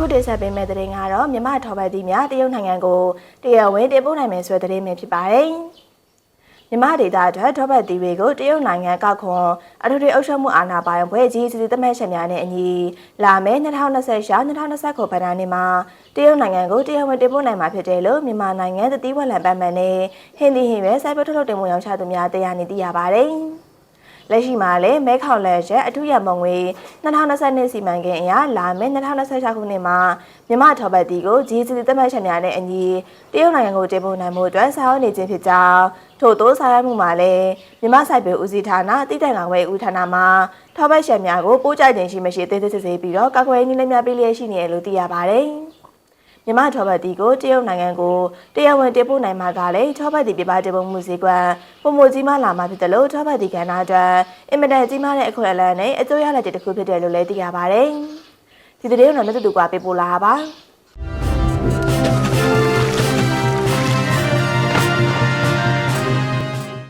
အခုတင်ဆက်ပေးမယ့်သတင်းကတော့မြမထော်ပတ်သီးများတရုတ်နိုင်ငံကိုတရားဝင်တင်ပို့နိုင်မယ်ဆိုတဲ့သတင်းပဲဖြစ်ပါတယ်မြမဒေတာအတွက်ထော်ပတ်သီးတွေကိုတရုတ်နိုင်ငံကောက်ခွန်အထူးအုပ်ချုပ်မှုအာဏာပိုင်ဖွဲ့ကြီးစီစီသတ်မှတ်ချက်များနဲ့အညီလာမယ့်2026-2029ခုဘဏ္ဍာနှစ်မှာတရုတ်နိုင်ငံကိုတရားဝင်တင်ပို့နိုင်မှာဖြစ်တယ်လို့မြန်မာနိုင်ငံသတိဝက်လံပတ်မှန်နဲ့ဟင်းဒီဟင်းပဲစိုက်ပျိုးထုတ်လုပ်တင်မှုရောင်းချသူများတရားနေသိရပါတယ်။ လက်ရှိမှာလည်းမဲခေါင်လက်ရက်အထူးရမုံငွေ2022စီမံကိန်းအရလာမယ့်2026ခုနှစ်မှာမြမထော်ပတ်တီကို GCC သတ်မှတ်ချက်များနဲ့အညီတရုတ်နိုင်ငံကိုတင်ပို့နိုင်မှုအတွက်ဆောင်ရွက်နေခြင်းဖြစ်ကြောင်းထို့သောဆောင်ရွက်မှုမှာလည်းမြမဆိုင်ပေဦးစီးဌာနတည်တံ့ကောင်ဝဲဦးဌာနမှထော်ပတ်ချက်များကိုပို့ကြိုက်ခြင်းရှိမရှိသေးသေးစစ်ဆေးပြီးတော့ကောက်ွယ်နည်းလမ်းများပေးလျက်ရှိနေတယ်လို့သိရပါတယ်။ မြမထောပတ်တီကိုတရုတ်နိုင်ငံကိုတရားဝင်တင်ပို့နိုင်မှာကလည်းထောပတ်တီပြပတင်ပုံမှုစည်းကွက်ပုံမကြီးမလာမှာဖြစ်တယ်လို့ထောပတ်တီကဏ္ဍအတွက်အင်မတန်ကြီးမားတဲ့အခွင့်အလမ်းနဲ့အကျိုးရလဒ်တွေတစ်ခုဖြစ်တယ်လို့လည်းသိရပါတယ်။ဒီသတင်းကိုတော့လက်တူတူကပေးပို့လာတာပါ။